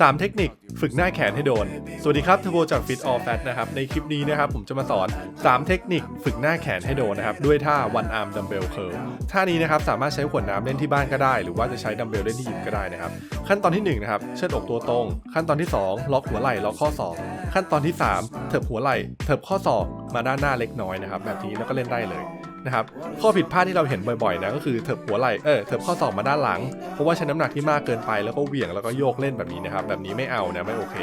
3 เทคนิคฝึกหน้าแขนให้โดน สวัสดีครับทโบจาก Fit All Fat นะครับ ในคลิปนี้นะครับผมจะมาสอน 3 เทคนิคฝึกหน้าแขนให้โดนนะครับ ด้วยท่า one arm dumbbell curl ท่านี้นะครับสามารถใช้ขวดน้ำเล่นที่บ้านก็ได้ หรือว่าจะใช้ดัมเบลเล่นที่ยิมก็ได้นะครับ ขั้นตอนที่1นะครับเชิดอกตัวตรง ขั้นตอนที่ 2 ล็อกหัวไหล่ล็อกข้อศอกขั้นตอนที่ 3 เถิบหัวไหล่เถิบข้อศอกมาด้านหน้าเล็กน้อยนะครับแบบนี้แล้วก็เล่นได้เลย นะครับข้อผิดพลาดที่เราเห็นบ่อยๆนะก็คือเถิบหัวไหล่เออเถิบข้อศอกมาด้านหลัง เพราะว่าใช้น้ำหนักที่มากเกินไปแล้วก็เหวี่ยงแล้วก็โยกเล่นแบบนี้นะครับแบบนี้ไม่เอานะไม่โอเค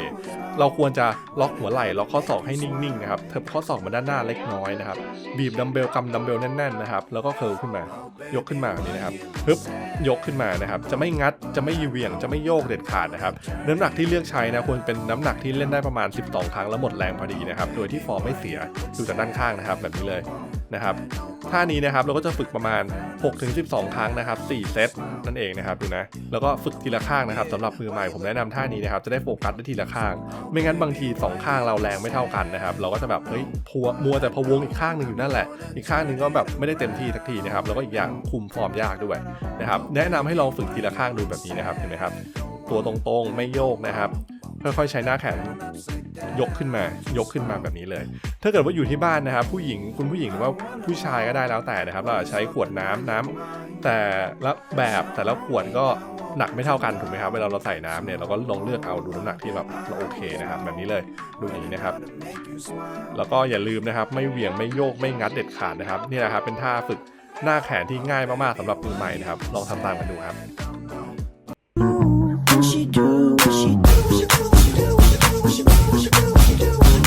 เราควรจะล็อกหัวไหล่ล็อกข้อศอกให้นิ่งๆนะครับเถิบข้อศอกมาด้านหน้าเล็กน้อยนะครับบีบดัมเบลกำดัมเบลแน่นๆนะครับแล้วก็เคิร์ลขึ้นมายกขึ้นมาแบบนี้นะครับปึ๊บยกขึ้นมานะครับจะไม่งัดจะไม่เหวี่ยงจะไม่โยกเด็ดขาดนะครับน้ำหนักที่เลือกใช้นะควรเป็นน้ำหนักที่เล่นได้ประมาณ 12 ครั้งแล้วหมดแรงพอดีนะครับโดยที่ฟอร์มไม่เสียดูจากด้านข้างนะครับแบบนี้เลยนะครับ ท่านี้นะครับเราก็จะฝึกประมาณ 6-12 ครั้งนะครับ 4 เซตนั่นเองนะครับดูนะแล้วก็ฝึกทีละข้างนะครับสำหรับมือใหม่ผมแนะนำท่านี้นะครับจะได้โฟกัสได้ทีละข้าง ไม่งั้นบางทีสองข้างเราแรงไม่เท่ากันนะครับเราก็จะแบบเฮ้ยพัวมัวแต่พวงอีกข้างหนึ่งอยู่นั่นแหละ อีกข้างหนึ่งก็แบบไม่ได้เต็มที่สักทีนะครับแล้วก็อีกอย่างคุมฟอร์มยากด้วยนะครับแนะนำให้ลองฝึกทีละข้างดูแบบนี้นะครับเห็นไหมครับตัวตรงๆไม่โยกนะครับ ค่อยๆใช้หน้าแขนยกขึ้นมายกขึ้นมาแบบนี้เลย ถ้าเกิดว่าอยู่ที่บ้านนะครับ ผู้หญิงคุณผู้หญิงหรือว่าผู้ชายก็ได้แล้วแต่นะครับ เราใช้ขวดน้ำน้ำแต่ละแบบแต่ละขวดก็หนักไม่เท่ากันถูกไหมครับเวลาเราใส่น้ำเนี่ยเราก็ลองเลือกเอาดูน้ำหนักที่แบบเราโอเคนะครับ แบบนี้เลยดูอย่างนี้นะครับ แล้วก็อย่าลืมนะครับ ไม่เหวี่ยงไม่โยกไม่งัดเด็ดขาดนะครับนี่แหละครับเป็นท่าฝึกหน้าแขนที่ง่ายมากๆสำหรับมือใหม่นะครับ ลองทำตามกันดูครับ